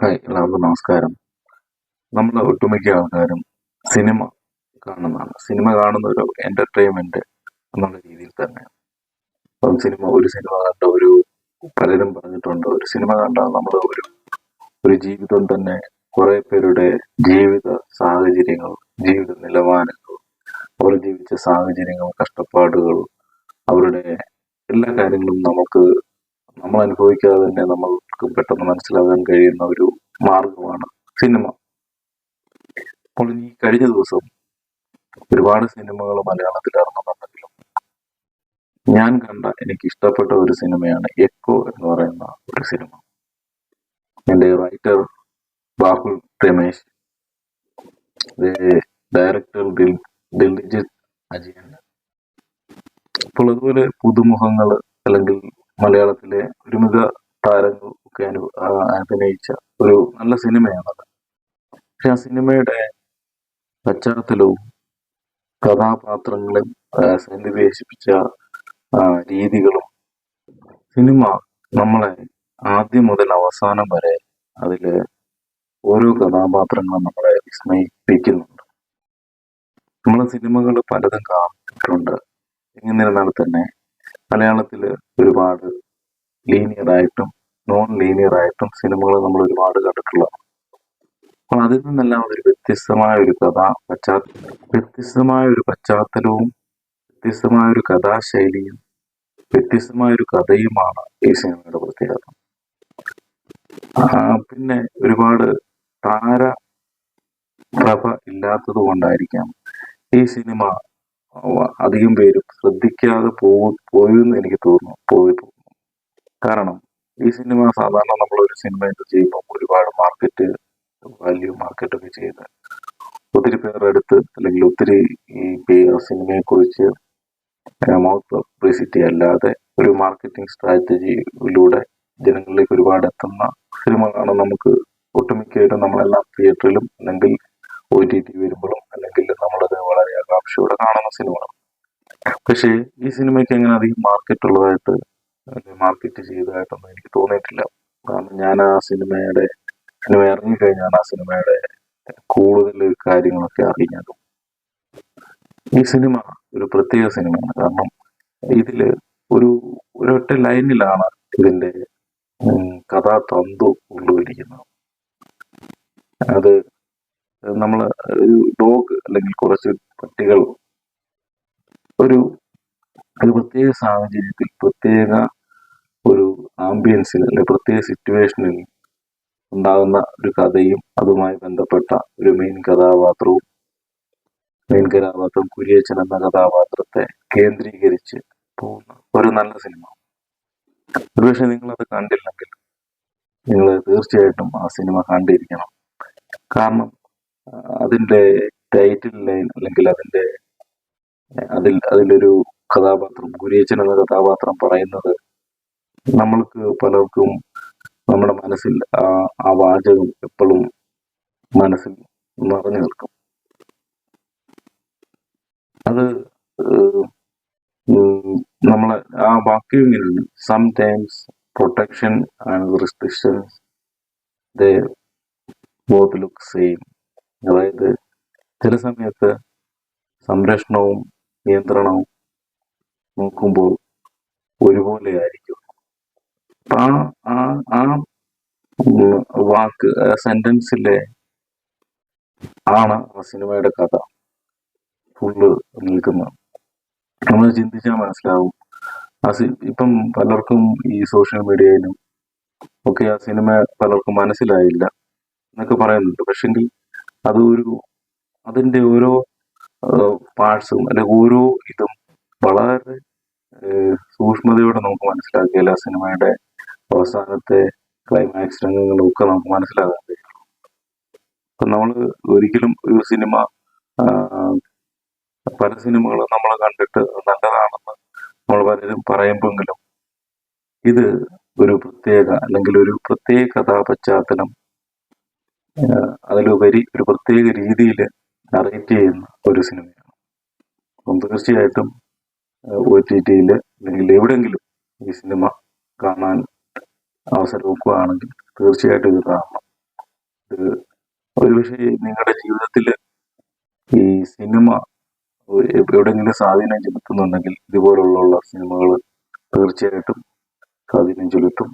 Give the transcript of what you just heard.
Hi എല്ലാവർക്കും നമസ്കാരം. നമ്മൾ ഒട്ടുമിക്ക ആൾക്കാരും സിനിമ കാണുന്നതാണ്. സിനിമ കാണുന്ന ഒരു എന്റർടൈൻമെന്റ് എന്നുള്ള രീതിയിൽ തന്നെയാണ്. അപ്പം സിനിമ ഒരു സിനിമ കണ്ട ഒരു പലരും പറഞ്ഞിട്ടുണ്ട്. ഒരു സിനിമ കണ്ടാൽ നമ്മൾ ഒരു ഒരു ജീവിതം തന്നെ കുറേ പേരുടെ ജീവിത സാഹചര്യങ്ങൾ ജീവിത നിലവാരങ്ങൾ അവർ ജീവിച്ച സാഹചര്യങ്ങൾ കഷ്ടപ്പാടുകൾ അവരുടെ എല്ലാ കാര്യങ്ങളും നമുക്ക് നമ്മൾ അനുഭവിക്കാതെ തന്നെ നമ്മൾക്ക് പെട്ടെന്ന് മനസ്സിലാകാൻ കഴിയുന്ന ഒരു മാർഗമാണ് സിനിമ. അപ്പോൾ ഈ കഴിഞ്ഞ ദിവസം ഒരുപാട് സിനിമകൾ മലയാളത്തിൽ ഇറങ്ങുന്നുണ്ടെങ്കിലും ഞാൻ കണ്ട എനിക്ക് ഇഷ്ടപ്പെട്ട ഒരു സിനിമയാണ് എക്കോ എന്ന് പറയുന്ന ഒരു സിനിമ. എന്റെ റൈറ്റർ ബാഹുൽ രമേശ്. ഡയറക്ടർ ദിൽ ദിൽജിത്ത് അജയൻ അപ്പോൾ അതുപോലെ പുതുമുഖങ്ങൾ അല്ലെങ്കിൽ മലയാളത്തിലെ ഒരുമിത താരങ്ങൾ ഒക്കെ അനു അഭിനയിച്ച ഒരു നല്ല സിനിമയാണത് പക്ഷെ ആ സിനിമയുടെ പശ്ചാത്തലവും കഥാപാത്രങ്ങളും സന്നിവേശിപ്പിച്ച രീതികളും സിനിമ നമ്മളെ ആദ്യം മുതൽ അവസാനം വരെ അതിൽ ഓരോ കഥാപാത്രങ്ങളും നമ്മളെ വിസ്മയിപ്പിക്കുന്നുണ്ട്. നമ്മൾ സിനിമകൾ പലതും കാണുന്നുണ്ട് എന്നിരുന്നാൽ തന്നെ മലയാളത്തിൽ ഒരുപാട് ലീനിയർ ആയിട്ടും നോൺ ലീനിയർ ആയിട്ടും സിനിമകൾ നമ്മൾ ഒരുപാട് കണ്ടിട്ടുള്ളതാണ് അപ്പോൾ അതിൽ നിന്നെല്ലാം ഒരു വ്യത്യസ്തമായ ഒരു കഥ പശ്ചാത്തലം വ്യത്യസ്തമായ ഒരു പശ്ചാത്തലവും വ്യത്യസ്തമായ ഒരു കഥാശൈലിയും വ്യത്യസ്തമായ ഒരു കഥയുമാണ് ഈ സിനിമയുടെ പ്രത്യേകത. പിന്നെ ഒരുപാട് താര പ്രഭ ഇല്ലാത്തത് കൊണ്ടായിരിക്കാം ഈ സിനിമ അധികം പേരും ശ്രദ്ധിക്കാതെ പോകും പോയെന്ന് എനിക്ക് തോന്നുന്നു പോയി തോന്നുന്നു. കാരണം ഈ സിനിമ സാധാരണ നമ്മൾ ഒരു സിനിമ ചെയ്യുമ്പോൾ ഒരുപാട് മാർക്കറ്റ് വാല്യൂ മാർക്കറ്റ് ഒക്കെ ചെയ്ത് ഒത്തിരി പേരെടുത്ത് അല്ലെങ്കിൽ ഒത്തിരി ഈ സിനിമയെ കുറിച്ച് മൗത്ത് പബ്ലിസിറ്റി അല്ലാതെ ഒരു മാർക്കറ്റിംഗ് സ്ട്രാറ്റജിയിലൂടെ ജനങ്ങളിലേക്ക് ഒരുപാട് എത്തുന്ന സിനിമകളാണ് നമുക്ക് ഒട്ടുമിക്കയായിട്ടും നമ്മളെല്ലാം തിയേറ്ററിലും അല്ലെങ്കിൽ ഒ ടി ടി വരുമ്പോഴും വളരെ കാണുന്ന സിനിമകൾ. പക്ഷേ ഈ സിനിമയ്ക്ക് അങ്ങനെ അധികം മാർക്കറ്റ് ഉള്ളതായിട്ട് മാർക്കറ്റ് ചെയ്തതായിട്ടൊന്നും എനിക്ക് തോന്നിയിട്ടില്ല. കാരണം ഞാൻ ആ സിനിമയുടെ സിനിമ ഇറങ്ങിക്കഴിഞ്ഞാണ് ആ സിനിമയുടെ കൂടുതൽ കാര്യങ്ങളൊക്കെ അറിഞ്ഞത്. ഈ സിനിമ ഒരു പ്രത്യേക സിനിമയാണ്. കാരണം ഇതിൽ ഒരു ഒരൊറ്റ ലൈനിലാണ് ഇതിന്റെ കഥാതന്തു ഉള്ളുവിരിക്കുന്നത് അത് നമ്മൾ ഒരു ഡോഗ് അല്ലെങ്കിൽ കുറച്ച് പട്ടികൾ ഒരു ഒരു പ്രത്യേക സാഹചര്യത്തിൽ പ്രത്യേക ഒരു ആംബിയൻസിൽ അല്ലെ പ്രത്യേക സിറ്റുവേഷനിൽ ഉണ്ടാകുന്ന ഒരു കഥയും അതുമായി ബന്ധപ്പെട്ട ഒരു മെയിൻ കഥാപാത്രവും മെയിൻ കഥാപാത്രം കുരിയച്ചൻ എന്ന കഥാപാത്രത്തെ കേന്ദ്രീകരിച്ച് പോകുന്ന ഒരു നല്ല സിനിമ ഒരുപക്ഷെ നിങ്ങളത് കണ്ടില്ലെങ്കിൽ നിങ്ങൾ തീർച്ചയായിട്ടും ആ സിനിമ കണ്ടിരിക്കണം. കാരണം അതിന്റെ ടൈറ്റിൽ ലൈൻ അല്ലെങ്കിൽ അതിന്റെ അതിൽ അതിലൊരു കഥാപാത്രം ഗുരിയച്ചൻ എന്ന കഥാപാത്രം പറയുന്നത് നമ്മൾക്ക് പലർക്കും നമ്മുടെ മനസ്സിൽ ആ ആ വാചകം എപ്പോഴും മനസ്സിൽ നിറഞ്ഞു നിൽക്കും. അത് നമ്മളെ ആ വാക്യം ഇങ്ങനെയാണ് sometimes protection and restrictions they both look same അതായത് ചില സമയത്ത് സംരക്ഷണവും നിയന്ത്രണവും നോക്കുമ്പോൾ ഒരുപോലെ ആയിരിക്കും. ആ ആ ആ വാക്ക് സെന്റൻസിലെ ആണ് ആ സിനിമയുടെ കഥ ഫുള്ള് നിൽക്കുന്നത്. നമ്മൾ ചിന്തിച്ചാൽ മനസ്സിലാവും. ആ സി ഇപ്പം പലർക്കും ഈ സോഷ്യൽ മീഡിയയിലും ഒക്കെ ആ സിനിമ പലർക്കും മനസ്സിലായില്ല എന്നൊക്കെ പറയുന്നുണ്ട്. പക്ഷെങ്കിൽ അത് ഒരു അതിന്റെ ഓരോ പാർട്സും അല്ലെങ്കിൽ ഓരോ ഇതും വളരെ സൂക്ഷ്മതയോടെ നമുക്ക് മനസ്സിലാക്കിയാൽ ആ സിനിമയുടെ അവസാനത്തെ ക്ലൈമാക്സ് രംഗങ്ങളൊക്കെ നമുക്ക് മനസ്സിലാക്കാൻ കഴിയും. അപ്പം നമ്മൾ ഒരിക്കലും ഒരു സിനിമ പല സിനിമകളും നമ്മൾ കണ്ടിട്ട് നല്ലതാണെന്ന് നമ്മൾ പലരും പറയുമ്പോഴെങ്കിലും ഇത് ഒരു പ്രത്യേക അല്ലെങ്കിൽ ഒരു പ്രത്യേക കഥാപശ്ചാത്തലം അതിലുപരി ഒരു പ്രത്യേക രീതിയിൽ നറേറ്റ് ചെയ്യുന്ന ഒരു സിനിമയാണ്. അപ്പം തീർച്ചയായിട്ടും ഒ ടി ടിയിൽ അല്ലെങ്കിൽ എവിടെയെങ്കിലും ഈ സിനിമ കാണാൻ അവസരം നോക്കുകയാണെങ്കിൽ തീർച്ചയായിട്ടും ഇത് കാണണം. ഇത് ഒരുപക്ഷെ നിങ്ങളുടെ ജീവിതത്തിൽ ഈ സിനിമ എവിടെയെങ്കിലും സ്വാധീനം ചെലുത്തുന്നുണ്ടെങ്കിൽ ഇതുപോലുള്ള സിനിമകൾ തീർച്ചയായിട്ടും സ്വാധീനം ചെലുത്തും.